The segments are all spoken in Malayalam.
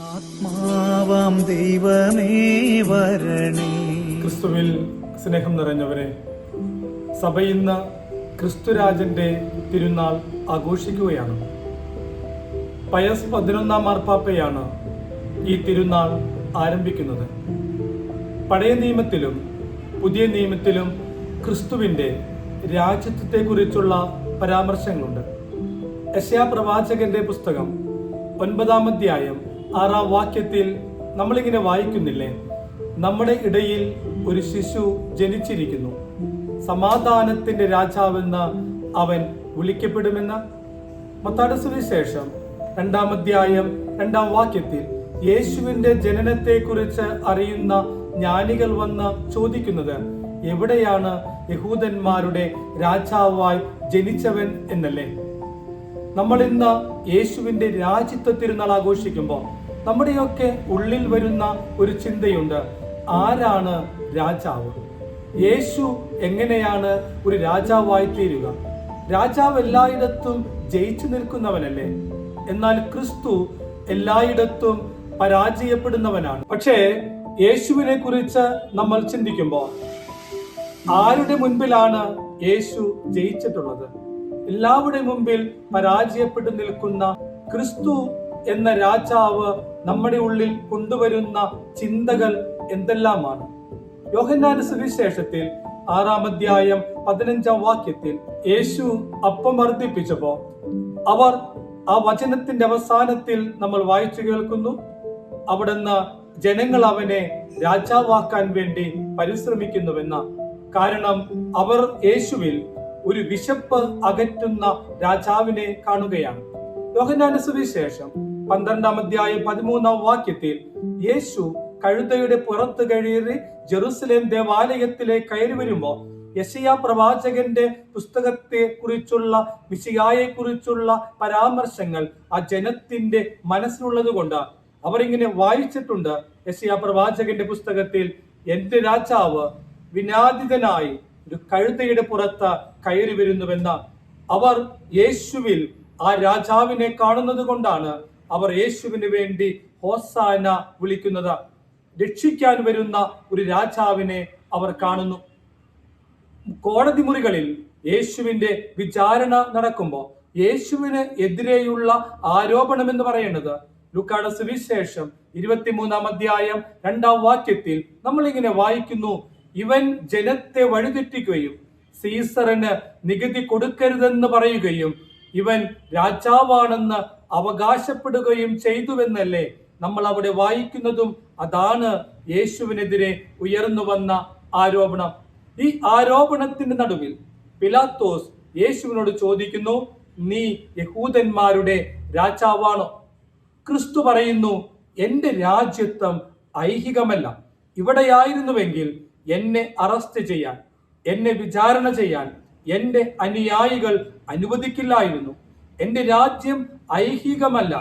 ആത്മാവാം ദൈവമേ വരണേ. ക്രിസ്തുവിൽ സ്നേഹം നിറഞ്ഞവരെ സഭ ഇന്ന് ക്രിസ്തുരാജന്റെ തിരുനാൾ ആഘോഷിക്കുകയാണ്. പയസ് പതിനൊന്നാം മാർപ്പാപ്പയാണ് ഈ തിരുനാൾ ആരംഭിക്കുന്നത്. പഴയ നിയമത്തിലും പുതിയ നിയമത്തിലും ക്രിസ്തുവിന്റെ രാജ്യത്വത്തെക്കുറിച്ചുള്ള പരാമർശങ്ങളുണ്ട്. യശയാ പ്രവാചകന്റെ പുസ്തകം ഒൻപതാം അധ്യായം ആറാം വാക്യത്തിൽ നമ്മളിങ്ങനെ വായിക്കുന്നില്ലേ? നമ്മുടെ ഇടയിൽ ഒരു ശിശു ജനിച്ചിരിക്കുന്നു. സമാധാനത്തിന്റെ രാജാവെന്ന് അവൻ വിളിക്കപ്പെടുമെന്ന്? മത്താട് സുവിശേഷം രണ്ടാം അധ്യായം രണ്ടാം വാക്യത്തിൽ യേശുവിന്റെ ജനനത്തെക്കുറിച്ച് അറിയുന്ന ജ്ഞാനികൾ വന്ന് ചോദിക്കുന്നത് എവിടെയാണ് യഹൂദന്മാരുടെ രാജാവായി ജനിച്ചവൻ എന്നല്ലേ? നമ്മൾ ഇന്ന് യേശുവിന്റെ രാജ്യത്വ തിരുനാൾ ആഘോഷിക്കുമ്പോൾ നമ്മുടെയൊക്കെ ഉള്ളിൽ വരുന്ന ഒരു ചിന്തയുണ്ട്. ആരാണ് രാജാവ്? യേശു എങ്ങനെയാണ് ഒരു രാജാവായി തീരുക? രാജാവ് എല്ലായിടത്തും ജയിച്ചു നിൽക്കുന്നവനല്ലേ? എന്നാൽ ക്രിസ്തു എല്ലായിടത്തും പരാജയപ്പെടുന്നവനാണ്. പക്ഷേ യേശുവിനെ കുറിച്ച് നമ്മൾ ചിന്തിക്കുമ്പോൾ ആരുടെ മുൻപിലാണ് യേശു ജയിച്ചിട്ടുള്ളത്? എല്ലാവരുടെ മുമ്പിൽ പരാജയപ്പെട്ടു നിൽക്കുന്ന ക്രിസ്തു എന്ന രാജാവ് നമ്മുടെ ഉള്ളിൽ കൊണ്ടുവരുന്ന ചിന്തകൾ എന്തെല്ലാമാണ്? യോഹന്നാന സുവിശേഷത്തിൽ ആറാം അധ്യായം പതിനഞ്ചാം വാക്യത്തിൽ യേശു അപ്പം വർദ്ധിപ്പിച്ചപ്പോ അവർ ആ വചനത്തിന്റെ അവസാനത്തിൽ നമ്മൾ വായിച്ചു കേൾക്കുന്നു. അവിടുന്ന് ജനങ്ങൾ അവനെ രാജാവാക്കാൻ വേണ്ടി പരിശ്രമിക്കുന്നുവെന്ന കാരണം അവർ യേശുവിൽ ഒരു വിശപ്പ് അകറ്റുന്ന രാജാവിനെ കാണുകയാണ്. യോഹന്നാന സുവിശേഷം പന്ത്രണ്ടാം അധ്യായം പതിമൂന്നാം വാക്യത്തിൽ യേശു കഴുതയുടെ പുറത്ത് കയറി ജെറുസലേം ദേവാലയത്തിലെ കയറി വരുമ്പോൾ യശയ പ്രവാചകന്റെ പുസ്തകത്തെ കുറിച്ചുള്ള മിശിയായെ കുറിച്ചുള്ള പരാമർശങ്ങൾ ആ ജനത്തിന്റെ മനസ്സിലുള്ളത് കൊണ്ട് അവരിങ്ങനെ വായിച്ചിട്ടുണ്ട്. യശയ പ്രവാചകന്റെ പുസ്തകത്തിൽ എന്റെ രാജാവ് വിനാദിതനായി ഒരു കഴുതയുടെ പുറത്ത് കയറി വരുന്നുവെന്ന അവർ യേശുവിൽ ആ രാജാവിനെ കാണുന്നത് കൊണ്ടാണ് അവർ യേശുവിന് വേണ്ടി ഹോസാന വിളിക്കുന്നത്. രക്ഷിക്കാൻ വരുന്ന ഒരു രാജാവിനെ അവർ കാണുന്നു. കോടതി മുറികളിൽ യേശുവിന്റെ വിചാരണ നടക്കുമ്പോൾ യേശുവിന് എതിരെയുള്ള ആരോപണം എന്ന് പറയുന്നത് ലുക്കാട സുവിശേഷം ഇരുപത്തിമൂന്നാം അധ്യായം രണ്ടാം വാക്യത്തിൽ നമ്മൾ ഇങ്ങനെ വായിക്കുന്നു. ഇവൻ ജനത്തെ വഴിതെറ്റിക്കുകയും സീസറിന് നികുതി കൊടുക്കരുതെന്ന് പറയുകയും ഇവൻ രാജാവാണെന്ന് അവകാശപ്പെടുകയും ചെയ്തുവെന്നല്ലേ നമ്മൾ അവിടെ വായിക്കുന്നതും. അതാണ് യേശുവിനെതിരെ ഉയർന്നു വന്ന ആരോപണം. ഈ ആരോപണത്തിന്റെ നടുവിൽ പിലാത്തോസ് യേശുവിനോട് ചോദിക്കുന്നു നീ യഹൂദന്മാരുടെ രാജാവാണോ? ക്രിസ്തു പറയുന്നു എന്റെ രാജ്യത്വം ഐഹികമല്ല. ഇവിടെയായിരുന്നുവെങ്കിൽ എന്നെ അറസ്റ്റ് ചെയ്യാൻ എന്നെ വിചാരണ ചെയ്യാൻ എന്റെ അനുയായികൾ അനുവദിക്കില്ലായിരുന്നു. എന്റെ രാജ്യം ഐഹികമല്ല.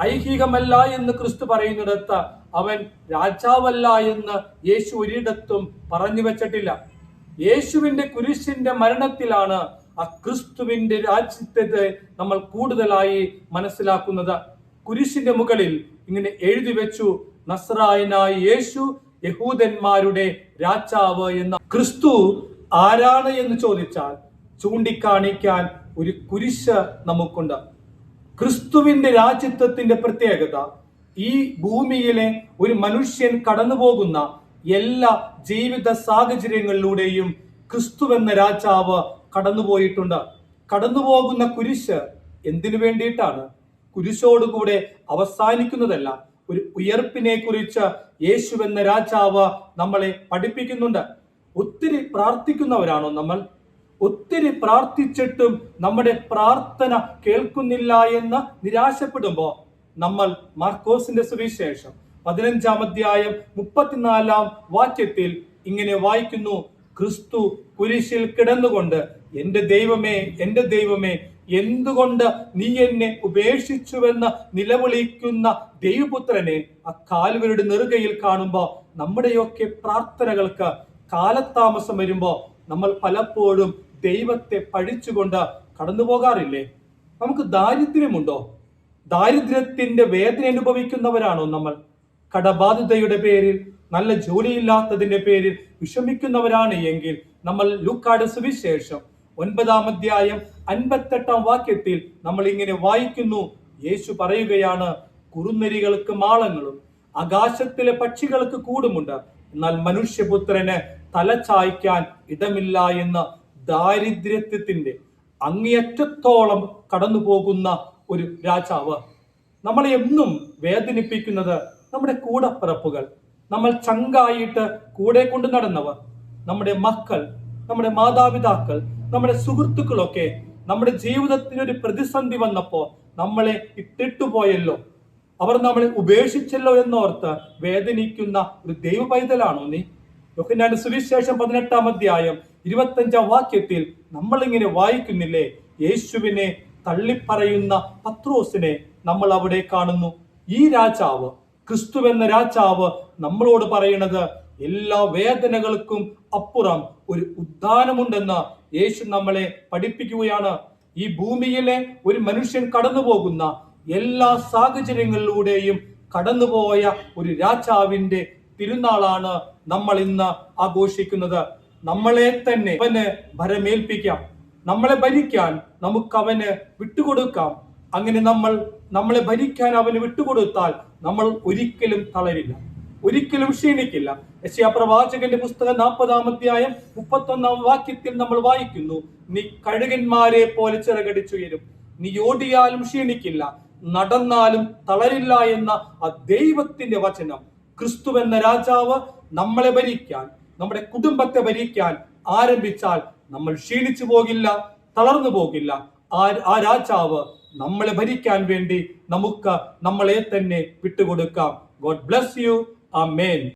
ഐഹികമല്ല എന്ന് ക്രിസ്തു പറയുന്നിടത്ത് അവൻ രാജാവല്ല എന്ന് യേശു ഒരിടത്തും പറഞ്ഞു വെച്ചിട്ടില്ല. യേശുവിന്റെ കുരിശിന്റെ മരണത്തിലാണ് ആ ക്രിസ്തുവിന്റെ രാജ്യത്തെ നമ്മൾ കൂടുതലായി മനസ്സിലാക്കുന്നത്. കുരിശിന്റെ മുകളിൽ ഇങ്ങനെ എഴുതി വെച്ചു നസ്രായനായ യേശു യഹൂദന്മാരുടെ രാജാവ് എന്ന ക്രിസ്തു ആരാണ് എന്ന് ചോദിച്ചാൽ ചൂണ്ടിക്കാണിക്കാൻ ഒരു കുരിശ് നമുക്കുണ്ട്. ക്രിസ്തുവിന്റെ രാജ്യത്വത്തിന്റെ പ്രത്യേകത ഈ ഭൂമിയിലെ ഒരു മനുഷ്യൻ കടന്നു പോകുന്ന എല്ലാ ജീവിത സാഹചര്യങ്ങളിലൂടെയും ക്രിസ്തു എന്ന രാജാവ് കടന്നുപോയിട്ടുണ്ട്. കടന്നുപോകുന്ന കുരിശ് എന്തിനു വേണ്ടിയിട്ടാണ്? കുരിശോടുകൂടെ അവസാനിക്കുന്നതല്ല ഒരു ഉയർപ്പിനെ കുറിച്ച് യേശു എന്ന രാജാവ് നമ്മളെ പഠിപ്പിക്കുന്നുണ്ട്. ഒത്തിരി പ്രാർത്ഥിക്കുന്നവരാണോ നമ്മൾ? ഒത്തിരി പ്രാർത്ഥിച്ചിട്ടും നമ്മുടെ പ്രാർത്ഥന കേൾക്കുന്നില്ല എന്ന് നിരാശപ്പെടുമ്പോൾ നമ്മൾ മാർക്കോസിന്റെ സുവിശേഷം പതിനഞ്ചാം അധ്യായം മുപ്പത്തിനാലാം വാക്യത്തിൽ ഇങ്ങനെ വായിക്കുന്നു. ക്രിസ്തു കുരിശിൽ കിടന്നുകൊണ്ട് എന്റെ ദൈവമേ എന്റെ ദൈവമേ എന്തുകൊണ്ട് നീ എന്നെ ഉപേക്ഷിച്ചുവെന്ന് നിലവിളിക്കുന്ന ദൈവപുത്രനെ ആ കാൽവരുടെ നെറുകയിൽ കാണുമ്പോൾ നമ്മുടെയൊക്കെ പ്രാർത്ഥനകൾക്ക് കാലതാമസം വരുമ്പോൾ നമ്മൾ പലപ്പോഴും ദൈവത്തെ പഴിച്ചുകൊണ്ട് കടന്നു പോകാറില്ലേ? നമുക്ക് ദാരിദ്ര്യമുണ്ടോ? ദാരിദ്ര്യത്തിന്റെ വേദന അനുഭവിക്കുന്നവരാണോ നമ്മൾ? കടബാധിതയുടെ പേരിൽ നല്ല ജോലിയില്ലാത്തതിന്റെ പേരിൽ വിഷമിക്കുന്നവരാണ് എങ്കിൽ നമ്മൾ ലൂക്കാട് സുവിശേഷം ഒൻപതാം അധ്യായം അൻപത്തെട്ടാം വാക്യത്തിൽ നമ്മൾ ഇങ്ങനെ വായിക്കുന്നു. യേശു പറയുകയാണ് കുറുനരികൾക്ക് മാളങ്ങളും ആകാശത്തിലെ പക്ഷികൾക്ക് കൂടുമുണ്ട്. എന്നാൽ മനുഷ്യപുത്രന് തല ചായ്ക്കാൻ ഇടമില്ല എന്ന ദാരിദ്ര്യത്തിന്റെ അങ്ങേയറ്റത്തോളം കടന്നു പോകുന്ന ഒരു രാജാവ്. നമ്മളെ എന്നും വേദനിപ്പിക്കുന്നത് നമ്മുടെ കൂടപ്പിറപ്പുകൾ. നമ്മൾ ചങ്കായിട്ട് കൂടെ കൊണ്ടു നടന്നവർ. നമ്മുടെ മക്കൾ നമ്മുടെ മാതാപിതാക്കൾ നമ്മുടെ സുഹൃത്തുക്കളൊക്കെ നമ്മുടെ ജീവിതത്തിന് ഒരു പ്രതിസന്ധി വന്നപ്പോൾ നമ്മളെ ഇട്ടിട്ടുപോയല്ലോ. അവർ നമ്മളെ ഉപേക്ഷിച്ചല്ലോ എന്നോർത്ത് വേദനിക്കുന്ന ഒരു ദൈവ പൈതലാണോ നീ? യോഹന്നാന്റെ സുവിശേഷം പതിനെട്ടാം അധ്യായം ഇരുപത്തഞ്ചാം വാക്യത്തിൽ നമ്മളിങ്ങനെ വായിക്കുന്നില്ലേ? യേശുവിനെ തള്ളിപ്പറയുന്ന പത്രോസിനെ നമ്മൾ അവിടെ കാണുന്നു. ഈ രാജാവ് ക്രിസ്തു എന്ന രാജാവ് നമ്മളോട് പറയുന്നത് എല്ലാ വേദനകൾക്കും അപ്പുറം ഒരു ഉദ്ധാനമുണ്ടെന്ന് യേശു നമ്മളെ പഠിപ്പിക്കുകയാണ്. ഈ ഭൂമിയിലെ ഒരു മനുഷ്യൻ കടന്നു പോകുന്ന എല്ലാ സാഹചര്യങ്ങളിലൂടെയും കടന്നുപോയ ഒരു രാജാവിന്റെ തിരുനാളാണ് നമ്മൾ ഇന്ന് ആഘോഷിക്കുന്നത്. നമ്മളെ തന്നെ അവന് ഭരമേൽപ്പിക്കാം. നമ്മളെ ഭരിക്കാൻ നമുക്ക് അവന് വിട്ടുകൊടുക്കാം. അങ്ങനെ നമ്മൾ നമ്മളെ ഭരിക്കാൻ അവന് വിട്ടുകൊടുത്താൽ നമ്മൾ ഒരിക്കലും തളരില്ല. ഒരിക്കലും ക്ഷീണിക്കില്ല. യശയാ പ്രവാചകന്റെ പുസ്തകം നാൽപ്പതാം അധ്യായം മുപ്പത്തൊന്നാം വാക്യത്തിൽ നമ്മൾ വായിക്കുന്നു നീ കഴുകന്മാരെ പോലെ ചിറകടിച്ചുയരും. നീ ഓടിയാലും ക്ഷീണിക്കില്ല. നടന്നാലും തളരില്ല എന്ന ആ ദൈവത്തിന്റെ വചനം. ക്രിസ്തു എന്ന രാജാവ് നമ്മളെ ഭരിക്കാൻ നമ്മുടെ കുടുംബത്തെ ഭരിക്കാൻ ആരംഭിച്ചാൽ നമ്മൾ ക്ഷീണിച്ചു പോകില്ല തളർന്നു പോകില്ല. ആ രാജാവ് നമ്മളെ ഭരിക്കാൻ വേണ്ടി നമുക്ക് നമ്മളെ തന്നെ വിട്ടുകൊടുക്കാം. ഗോഡ് ബ്ലസ് യു ആ മേൻ